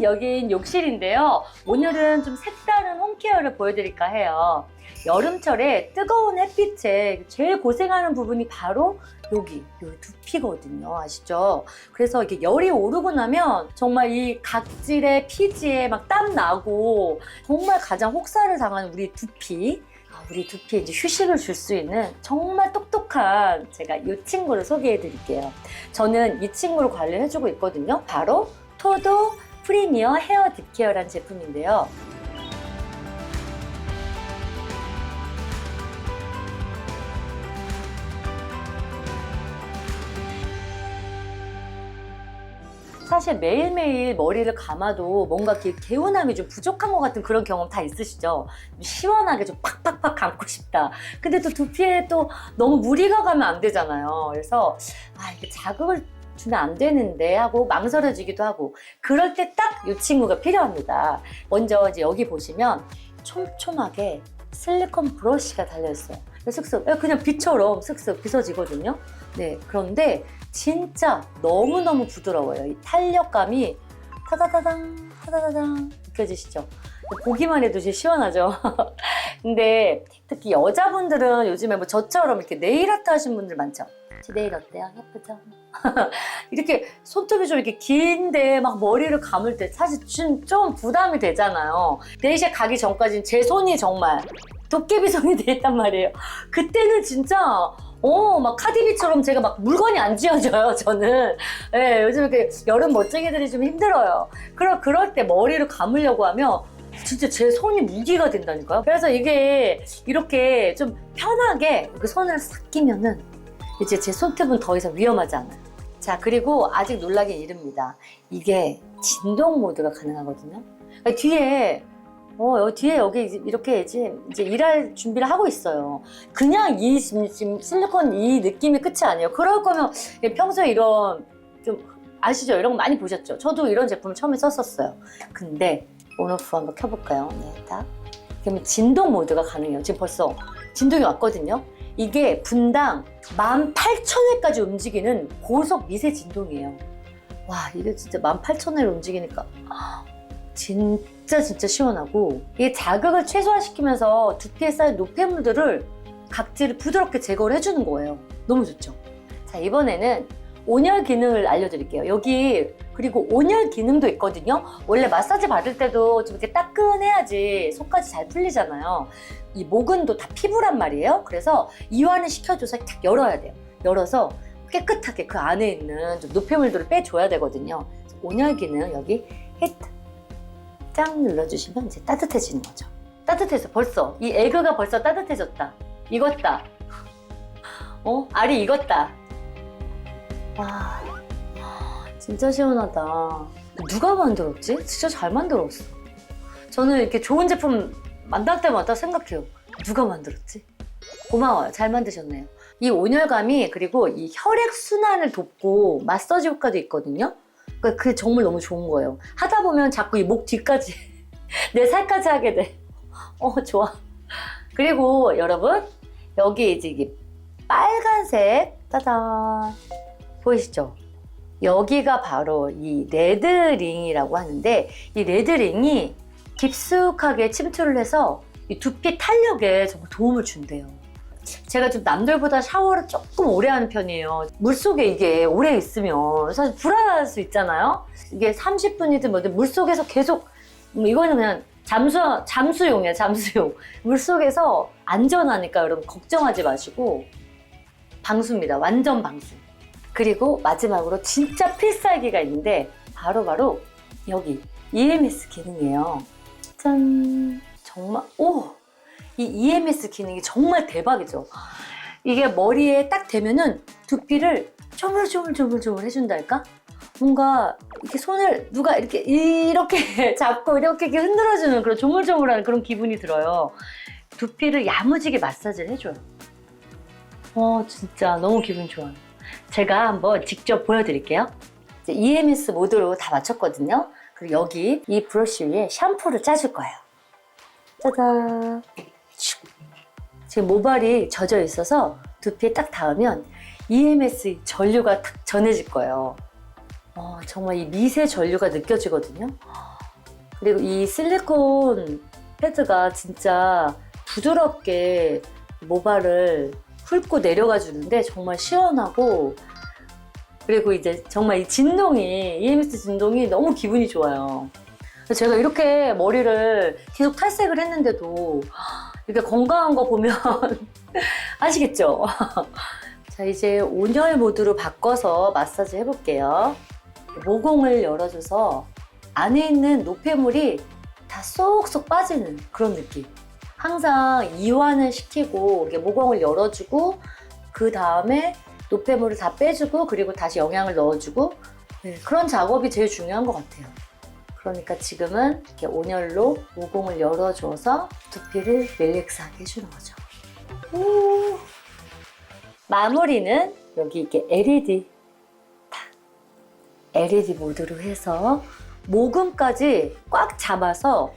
짜잔! 여긴 욕실인데요. 오늘은 좀 색다른 홈케어를 보여드릴까 해요. 여름철에 뜨거운 햇빛에 제일 고생하는 부분이 바로 여기, 요 두피거든요. 아시죠? 그래서 이게 열이 오르고 나면 정말 이 각질에 피지에 막 땀 나고 정말 가장 혹사를 당하는 우리 두피. 아, 우리 두피에 이제 휴식을 줄 수 있는 정말 똑똑한 제가 이 친구를 소개해 드릴게요. 저는 이 친구를 관리를 해주고 있거든요. 바로 토도 프리미어 헤어 딥케어라는 제품인데요. 사실 매일매일 머리를 감아도 뭔가 개운함이 좀 부족한 것 같은 그런 경험 다 있으시죠? 좀 시원하게 좀 팍팍팍 감고 싶다. 근데 또 두피에 또 너무 무리가 가면 안 되잖아요. 그래서 아, 이게 자극을 주면 안 되는데 하고 망설여지기도 하고 그럴 때 딱 이 친구가 필요합니다. 먼저 이제 여기 보시면 촘촘하게 실리콘 브러쉬가 달려있어요. 슥슥 그냥 빛처럼 슥슥 빗어지거든요. 네 그런데 진짜 너무너무 부드러워요. 이 탄력감이 타다다당 타다다당 느껴지시죠? 보기만 해도 진짜 시원하죠. 근데 특히 여자분들은 요즘에 뭐 저처럼 이렇게 네일 아트 하신 분들 많죠. 제 네일 어때요? 예쁘죠? 이렇게 손톱이 좀 이렇게 긴데 막 머리를 감을 때 사실 좀, 좀 부담이 되잖아요. 네일샵 가기 전까지는 제 손이 정말 도깨비 손이 돼 있단 말이에요. 그때는 진짜 어, 막 카디비처럼 제가 막 물건이 안 쥐어져요, 저는. 예, 요즘 이렇게 여름 멋쟁이들이 좀 힘들어요. 그럴, 그럴 때 머리를 감으려고 하면 진짜 제 손이 무기가 된다니까요. 그래서 이게 이렇게 좀 편하게 이렇게 손을 싹 끼면은 이제 제 손톱은 더 이상 위험하지 않아요. 자, 그리고 아직 놀라긴 이릅니다. 이게 진동 모드가 가능하거든요. 그러니까 뒤에 어, 여기 뒤에 여기 이렇게 이제, 이제 일할 준비를 하고 있어요. 그냥 이 지금, 실리콘 이 느낌이 끝이 아니에요. 그럴 거면 평소에 이런 좀 아시죠? 이런 거 많이 보셨죠? 저도 이런 제품을 처음에 썼었어요. 근데 온오프 한번 켜볼까요? 네, 딱. 그러면 진동 모드가 가능해요. 지금 벌써 진동이 왔거든요. 이게 분당 18,000회까지 움직이는 고속 미세 진동이에요. 와, 이게 진짜 18,000회를 움직이니까 진짜 진짜 시원하고 이게 자극을 최소화시키면서 두피에 쌓인 노폐물들을 각질을 부드럽게 제거를 해주는 거예요. 너무 좋죠? 자, 이번에는 온열 기능을 알려드릴게요. 여기 그리고 온열 기능도 있거든요. 원래 마사지 받을 때도 좀 이렇게 따끈해야지 속까지 잘 풀리잖아요. 이 모근도 다 피부란 말이에요. 그래서 이완을 시켜줘서 탁 열어야 돼요. 열어서 깨끗하게 그 안에 있는 좀 노폐물들을 빼줘야 되거든요. 그래서 온열 기능 여기 히트 짱 눌러주시면 이제 따뜻해지는 거죠. 따뜻해서 벌써 이 에그가 벌써 따뜻해졌다. 익었다. 어 알이 익었다. 와 진짜 시원하다. 누가 만들었지? 진짜 잘 만들었어. 저는 이렇게 좋은 제품 만날 때마다 생각해요. 누가 만들었지? 고마워요. 잘 만드셨네요. 이 온열감이 그리고 이 혈액 순환을 돕고 마사지 효과도 있거든요. 그러니까 그게 정말 너무 좋은 거예요. 하다 보면 자꾸 이 목 뒤까지 내 살까지 하게 돼. 어 좋아. 그리고 여러분 여기 이제 이게 빨간색 짜잔 보이시죠? 여기가 바로 이 레드링이라고 하는데 이 레드링이 깊숙하게 침투를 해서 이 두피 탄력에 정말 도움을 준대요. 제가 좀 남들보다 샤워를 조금 오래 하는 편이에요. 물속에 이게 오래 있으면 사실 불안할 수 있잖아요. 이게 30분이든 뭐든 물속에서 계속 뭐 이거는 그냥 잠수 잠수용이야 잠수용. 물속에서 안전하니까 여러분 걱정하지 마시고 방수입니다. 완전 방수. 그리고 마지막으로 진짜 필살기가 있는데 바로 바로 여기 EMS 기능이에요. 짠 정말 오 이 EMS 기능이 정말 대박이죠. 이게 머리에 딱 대면은 두피를 조물조물조물조물 해준달까? 뭔가 이렇게 손을 누가 이렇게 이렇게 잡고 이렇게 흔들어주는 그런 조물조물한 그런 기분이 들어요. 두피를 야무지게 마사지를 해줘요. 어 진짜 너무 기분 좋아요. 제가 한번 직접 보여드릴게요. EMS 모드로 다 맞췄거든요. 그리고 여기 이 브러쉬 위에 샴푸를 짜줄 거예요. 짜잔. 슉. 지금 모발이 젖어 있어서 두피에 딱 닿으면 EMS 전류가 탁 전해질 거예요. 어, 정말 이 미세 전류가 느껴지거든요. 그리고 이 실리콘 패드가 진짜 부드럽게 모발을 훑고 내려가 주는데 정말 시원하고 그리고 이제 정말 이 진동이 EMS 진동이 너무 기분이 좋아요. 제가 이렇게 머리를 계속 탈색을 했는데도 이렇게 건강한 거 보면 아시겠죠? 자 이제 온열 모드로 바꿔서 마사지 해볼게요. 모공을 열어줘서 안에 있는 노폐물이 다 쏙쏙 빠지는 그런 느낌. 항상 이완을 시키고 모공을 열어주고 그 다음에 노폐물을 다 빼주고 그리고 다시 영양을 넣어주고 네, 그런 작업이 제일 중요한 것 같아요. 그러니까 지금은 이렇게 온열로 모공을 열어줘서 두피를 릴렉스하게 해주는 거죠. 오. 마무리는 여기 이렇게 LED 딱 LED 모드로 해서 모근까지 꽉 잡아서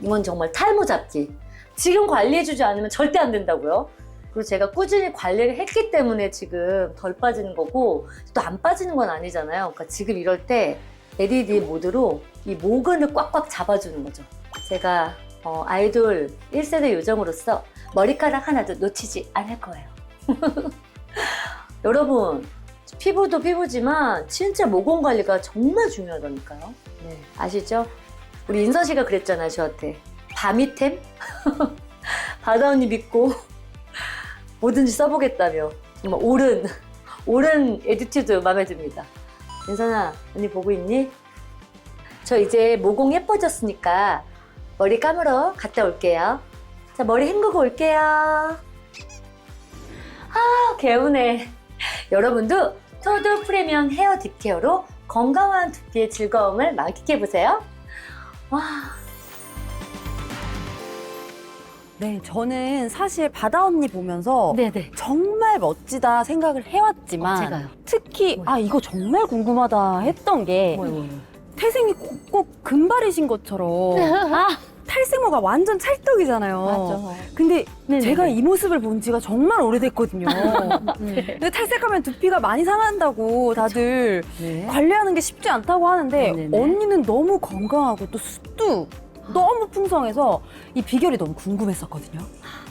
이건 정말 탈모 잡기. 지금 관리해주지 않으면 절대 안 된다고요. 그리고 제가 꾸준히 관리를 했기 때문에 지금 덜 빠지는 거고 또 안 빠지는 건 아니잖아요. 그러니까 지금 이럴 때 LED 모드로 이 모근을 꽉꽉 잡아주는 거죠. 제가 어, 아이돌 1세대 요정으로서 머리카락 하나도 놓치지 않을 거예요. 여러분, 피부도 피부지만 진짜 모공 관리가 정말 중요하다니까요. 네, 아시죠? 우리 인선 씨가 그랬잖아요, 저한테. 바미템? 바다 언니 믿고 뭐든지 써보겠다며. 정말 옳은, 옳은 에디튜드 마음에 듭니다. 인선아, 언니 보고 있니? 저 이제 모공 예뻐졌으니까 머리 감으러 갔다 올게요. 자, 머리 헹구고 올게요. 아, 개운해. 여러분도 토드 프리미엄 헤어 딥케어로 건강한 두피의 즐거움을 만끽해 보세요. 와, 네, 저는 사실 바다 언니 보면서 네네. 정말 멋지다 생각을 해왔지만 어, 제가요. 특히 뭐요? 아 이거 정말 궁금하다 했던 게 뭐요, 뭐요. 태생이 꼭, 꼭 금발이신 것처럼 아, 탈색모가 완전 찰떡이잖아요. 근데 네네네. 제가 이 모습을 본 지가 정말 오래됐거든요. 네. 근데 탈색하면 두피가 많이 상한다고 다들 네. 관리하는 게 쉽지 않다고 하는데 네네네. 언니는 너무 건강하고 또 숱도 너무 풍성해서 이 비결이 너무 궁금했었거든요.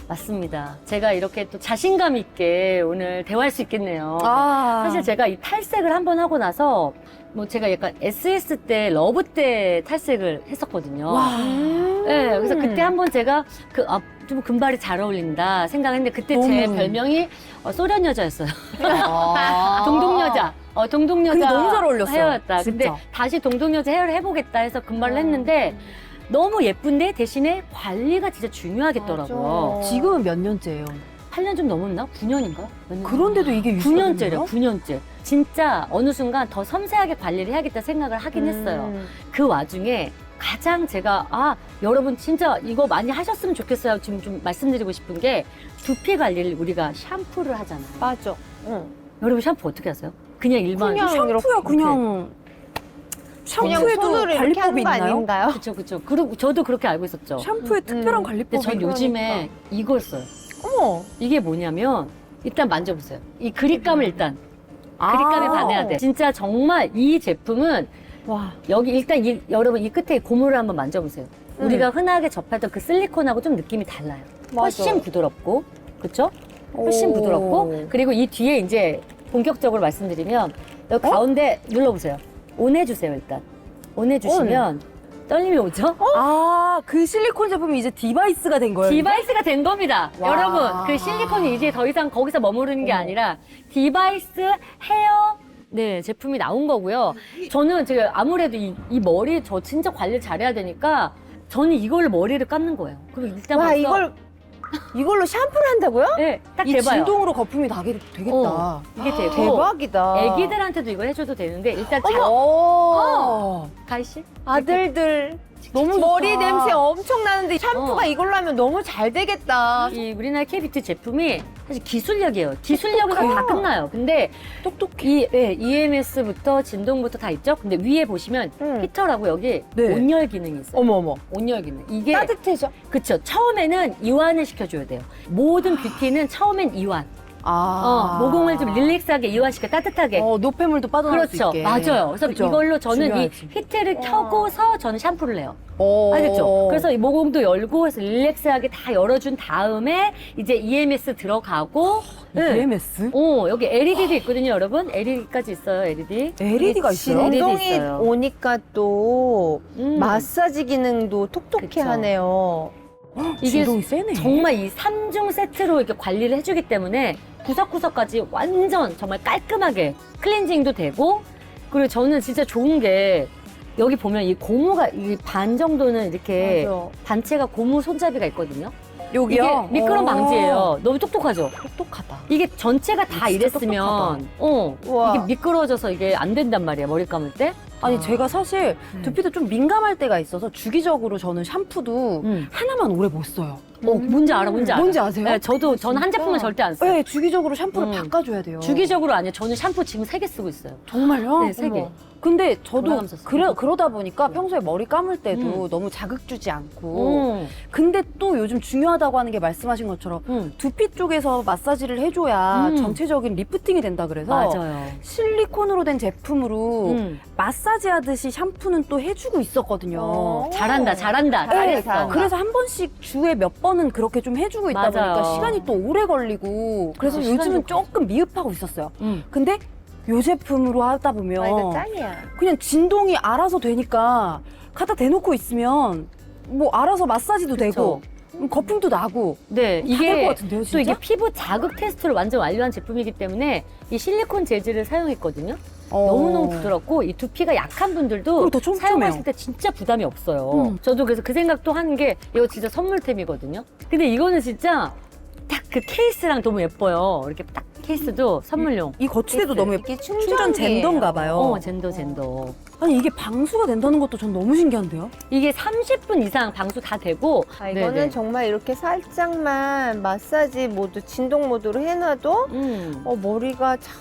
맞습니다. 제가 이렇게 또 자신감 있게 오늘 대화할 수 있겠네요. 아, 사실 제가 이 탈색을 한번 하고 나서 뭐 제가 약간 SS 때 러브 때 탈색을 했었거든요. 와. 네, 그래서 음. 그때 한번 제가 그, 아, 좀 금발이 잘 어울린다 생각했는데 그때 제 너무. 별명이 어, 소련 여자였어요. 아. 동동 여자. 어, 동동 여자. 근데 너무 잘 어울렸어요. 헤어였다. 근데 진짜. 다시 동동 여자 헤어를 해보겠다 해서 금발을 했는데 너무 예쁜데 대신에 관리가 진짜 중요하겠더라고요. 맞아. 지금은 몇 년째예요? 8년 좀 넘었나? 9년인가? 그런데도 이게 유지가 9년째래요, 되나요? 9년째. 진짜 어느 순간 더 섬세하게 관리를 해야겠다 생각을 하긴 했어요. 그 와중에 가장 제가, 아, 여러분 진짜 이거 많이 하셨으면 좋겠어요. 지금 좀 말씀드리고 싶은 게 두피 관리를 우리가 샴푸를 하잖아요. 맞아. 응. 여러분 샴푸 어떻게 하세요? 그냥 일반. 그냥 샴푸야 이렇게. 그냥 그냥 샴푸에도 손으로 이렇게 하는 관리법이 거 있나요? 아닌가요? 그쵸, 그쵸. 그리고 저도 그렇게 알고 있었죠. 샴푸에 특별한 음. 관리법이 근데 전 요즘에 이걸 써요. 어머. 이게 뭐냐면, 일단 만져보세요. 이 음. 그립감을 일단, 아. 그립감에 반해야 돼. 진짜 정말 이 제품은 와. 여기 일단 이, 여러분 이 끝에 고무를 한번 만져보세요. 음. 우리가 흔하게 접했던 그 실리콘하고 좀 느낌이 달라요. 훨씬 부드럽고, 그렇죠? 훨씬 오. 부드럽고, 그리고 이 뒤에 이제 본격적으로 말씀드리면 여기 어? 가운데 눌러보세요. 온 해주세요 일단. 온 해주시면 떨림이 오죠? 아, 그 실리콘 제품이 이제 디바이스가 된 거예요? 디바이스가 된 겁니다. 와. 여러분, 그 실리콘이 이제 더 이상 거기서 머무르는 게 아니라 디바이스 헤어 네, 제품이 나온 거고요. 저는 제가 아무래도 이, 이 머리 저 진짜 관리 를 잘해야 되니까 저는 이걸로 머리를 감는 거예요. 그럼 일단 와 벌써 이걸 이걸로 샴푸를 한다고요? 네, 딱이 돼봐요. 진동으로 거품이 나게 되겠다. 어. 이게 되고 대박이다. 애기들한테도 이걸 해줘도 되는데 일단 자, 오. 가희 씨 아들들 너무 머리 좋다. 냄새 엄청 나는데 샴푸가 어. 이걸로 하면 너무 잘 되겠다. 이 우리나라 K뷰티 제품이 사실 기술력이에요. 기술력은 다 끝나요. 근데 똑똑해. 이 네, EMS부터 진동부터 다 있죠. 근데 위에 보시면 응. 히터라고 여기 네. 온열 기능이 있어요. 어머 어머. 온열 기능. 이게 따뜻해져. 그쵸. 처음에는 이완을 시켜줘야 돼요. 모든 뷰티는 처음엔 이완. 아. 어, 모공을 좀 릴렉스하게 이완시켜 따뜻하게. 어, 노폐물도 빠져나올 수 그렇죠. 있게. 맞아요. 그래서 그죠? 이걸로 저는 중요하지. 이 히트를 켜고서 저는 샴푸를 해요. 어. 알겠죠? 그래서 이 모공도 열고 해서 릴렉스하게 다 열어준 다음에 이제 EMS 들어가고 네. EMS? 어, 여기 LED도 있거든요, 여러분. LED까지 있어요, LED. LED가 있어요? 진동이 있어요. 오니까 또 음. 마사지 기능도 톡톡히 그쵸. 하네요. 이게 진동이 세네. 정말 이 3중 세트로 이렇게 관리를 해주기 때문에 구석구석까지 완전 정말 깔끔하게 클렌징도 되고 그리고 저는 진짜 좋은 게 여기 보면 이 고무가 이 반 정도는 이렇게 맞아. 단체가 고무 손잡이가 있거든요. 여기요? 이게 미끄럼 어. 방지예요. 너무 똑똑하죠? 똑똑하다. 이게 전체가 다 진짜 이랬으면 어 우와. 이게 미끄러져서 이게 안 된단 말이야 머리 감을 때. 아니 아. 제가 사실 음. 두피도 좀 민감할 때가 있어서 주기적으로 저는 샴푸도 음. 하나만 오래 못 써요. 어 뭔지 알아 뭔지 알아. 뭔지 아세요? 네, 저도 저는 한? 제품은 절대 안 써요. 네, 주기적으로 샴푸를 음. 바꿔줘야 돼요. 주기적으로 아니에요. 저는 샴푸 지금 세 개 쓰고 있어요. 정말요? 네, 세 개. 어머. 근데 저도. 그래, 그러다 보니까 평소에 머리 감을 때도 음. 너무 자극 주지 않고 음. 근데 또 요즘 중요하다고 하는 게 말씀하신 것처럼 음. 두피 쪽에서 마사지를 해줘야 음. 전체적인 리프팅이 된다 그래서 맞아요. 실리콘으로 된 제품으로 음. 마사지 하듯이 샴푸는 또 해주고 있었거든요. 어. 잘한다, 잘한다, 잘해, 잘했어. 그래서 한 번씩 주에 몇 번은 그렇게 좀 해주고 있다 맞아요. 보니까 시간이 또 오래 걸리고 그래서 시간이 요즘은 좀 조금 미흡하고 있었어요. 음. 근데 요 제품으로 하다 보면 아, 이거 짱이야. 그냥 진동이 알아서 되니까 갖다 대놓고 있으면 뭐 알아서 마사지도 되고 음, 거품도 나고 네, 이게 같은데요? 또 이게 피부 자극 테스트를 완전 완료한 제품이기 때문에 이 실리콘 재질을 사용했거든요. 어. 너무너무 부드럽고 이 두피가 약한 분들도. 사용하실 때 진짜 부담이 없어요. 음. 저도 그래서 그 생각도 하는 게 이거 진짜 선물템이거든요. 근데 이거는 진짜 딱 그 케이스랑 너무 예뻐요. 이렇게 딱 케이스도 선물용. 이 거치대도 너무 예뻐. 이게 충전 충전 젠더인가 봐요. 어, 젠더 젠더. 아니 이게 방수가 된다는 것도 전 너무 신기한데요. 이게 30분 이상 방수 다 되고 아, 이거는 네네. 정말 이렇게 살짝만 마사지 모드, 진동 모드로 해놔도 음. 어, 머리가 참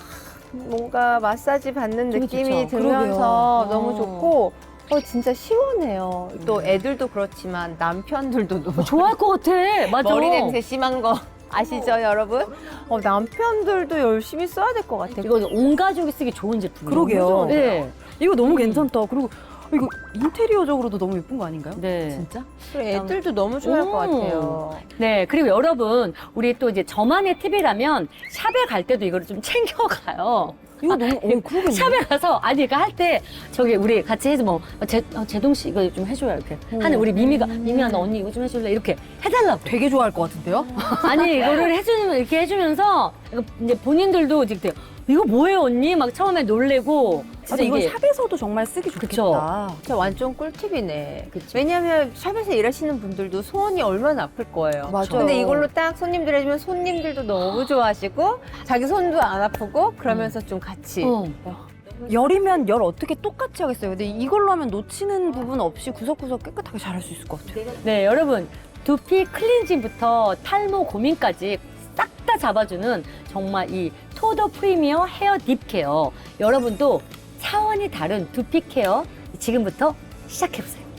뭔가 마사지 받는 느낌이 좋죠. 들면서 그러게요. 너무 어. 좋고 어, 진짜 시원해요. 또 음. 애들도 그렇지만 남편들도 너무 좋아할 것 같아. 맞아. 머리 냄새 심한 거 아시죠, 여러분? 어, 남편들도 열심히 써야 될 것 같아요. 이거 온 가족이 쓰기 좋은 제품이에요. 그러게요. 네. 이거 너무 음. 괜찮다. 그리고 이거 인테리어적으로도 너무 예쁜 거 아닌가요? 네. 진짜? 그리고 애들도 너무 좋아할 것 음. 같아요. 네. 그리고 여러분, 우리 또 이제 저만의 팁이라면 샵에 갈 때도 이거를 좀 챙겨가요. 이거 너무 어 그러겠네. 샵에 가서 아니 이거 할때 저기 우리 같이 해서 뭐 제, 어, 제동 씨 이거 좀 해줘요 이렇게 하는 우리 미미가 미미야 너 언니 이거 좀 해줄래 이렇게 해달라고 되게 좋아할 것 같은데요? 아니 이거를 해주면 이렇게 해주면서 이거 이제 본인들도 이제 이거 뭐예요 언니 막 처음에 놀래고 아, 진짜 이건 이게 샵에서도 정말 쓰기 좋겠다. 그쵸. 진짜 완전 꿀팁이네. 그쵸. 왜냐하면 샵에서 일하시는 분들도 손이 얼마나 아플 거예요. 맞아요. 근데 이걸로 딱 손님들 해주면 손님들도 너무 좋아하시고 자기 손도 안 아프고 그러면서 좀 같이 어. 열이면 열 어떻게 똑같이 하겠어요. 근데 이걸로 하면 놓치는 부분 없이 구석구석 깨끗하게 잘할 수 있을 것 같아요. 네, 여러분. 두피 클렌징부터 탈모 고민까지 싹 다 잡아주는 정말 이 토더 프리미어 헤어 딥 케어. 여러분도 차원이 다른 두피 케어 지금부터 시작해보세요.